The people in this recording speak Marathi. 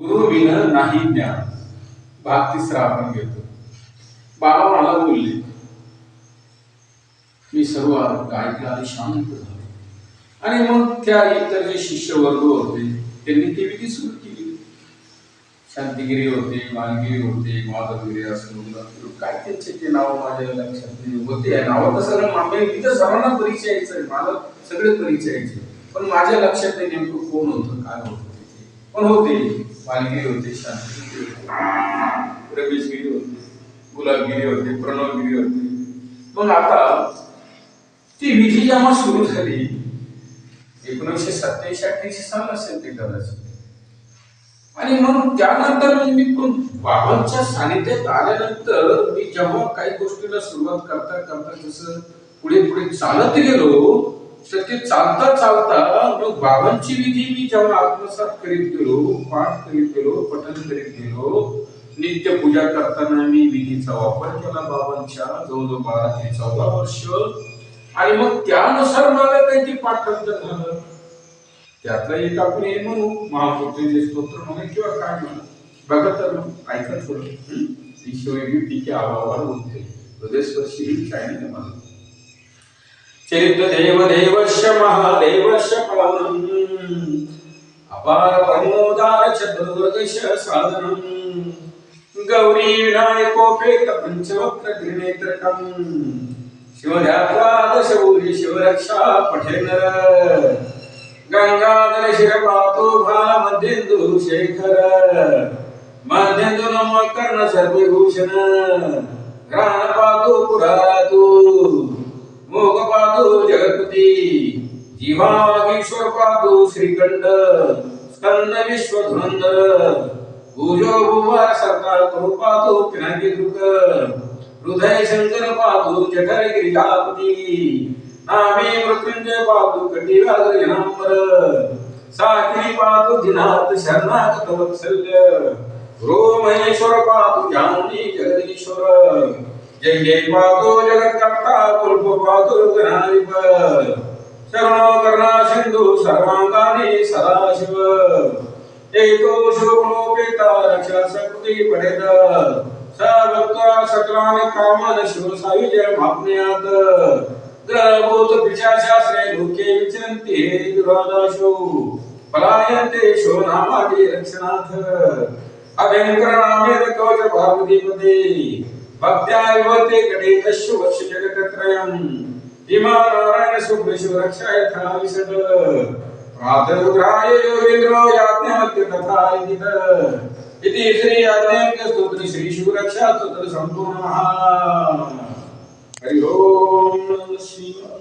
गुरु विन नाही ज्ञान. भाग तिसरा आपण घेतो. बाबा मला बोलले मी सर्व ऐकलं आणि शांत झालो. आणि मग त्या इतर जे शिष्य वर्ग होते त्यांनी ती विधी सुरू केली. शांतिगिरी होते मालगिरी होते माधवगिरी असं काय त्यांचे ते नाव माझ्या लक्षात नाही? होते नाव तर सगळं मामे तिथं सर्वांना परिचय यायचं मला सगळे परिचय यायचे. पण माझ्या लक्षात नाही नेमकं कोण होतं काय होतं. पण होते. मालगिरी होते शांतिगिरी होते. रमेशगिरी होते गुलाबगिरी होते प्रणवगिरी होते. मग आता ती विधी जेव्हा सुरू झाली एकोणीसशे सत्याऐंशी अठ्ठ्याऐंशी साल असेल ते कदाचित. आणि मग त्यानंतर म्हणजे मी पण बाबांच्या सानिध्यात आल्यानंतर मी जेव्हा काही गोष्टीला सुरुवात करता करता जसं पुढे पुढे चालत गेलो तर ते चालता चालता मग बाबांची विधी मी जेव्हा आत्मसात करीत गेलो पाठ करीत गेलो पठन करीत गेलो नित्य पूजा करताना मी विधीचा वापर केला बाबांच्या जवळजवळ बारा ते चौदा वर्ष. आणि मग त्यानुसार मला काही पाठांतर झालं. त्यातलं एक आपण हे म्हणू महापुरुषाचे स्तोत्र म्हणा किंवा काय म्हणू. बघा तर मग ऐका थोडं. हं? ईश्वरी पिके आवावर बोलते हृदयस्पर्शी ही नाही मला चरित्र देव देवस्य महादेवस्य पावनम् अपार प्रमोदार चतुर्दश साधनम् गौरी विनायकोपेत पंचवक्र त्रिनेत्रकम् शिवध्यात्वा दशभूरी शिवरक्षा पठेनर। गंगाधर शिरपातो भाला शेखर मध्येंदु नम कर्ण सर्वभूषण। घ्राण पातो पादो जगतपती जगत्पती जीवागीश्वर पादो श्रीखंड स्कंद विश्व विश्वधुरंदर भुजो भुवा सरकार करू पादो पिनाकी दुर्ग हृदय शंकर पादो जठर गिरिजापती नामे मृत्युंजय पादो कटी जनांबर साखरी पादो दिनात शरणागत वत्सल्य रोमहेश्वर पादो ज्ञानी जगदीश्वर। जय पातो जगत्कर्ता कुल्प पातो गणाधिप शरणो करणा सिंधू सर्वांगाने सदाशिव एको शोभोपेता रक्षा सकृती पडेत सभक्ता सकलाने कामन शिव सायुजय भापण्यात ग्रहभूत पिशाशास्त्रे लोके विचरन्ति हे दुरादाशो पलायन्ते शो नामादि रक्षणाथ अभयंकर नामेद कवच पार्वतीपते भक्त्या विभते कटे वर्ष जगतत्रयम् भीमा नारायण शुभ रक्षा यथा विशद प्रातरुद्राय योगेन्द्रो याज्ञवल्क्य तथा इति इति श्री याज्ञवल्क्य स्तोत्र श्री शिव स्तोत्र संपूर्णः हरि ओम नमः शिवाय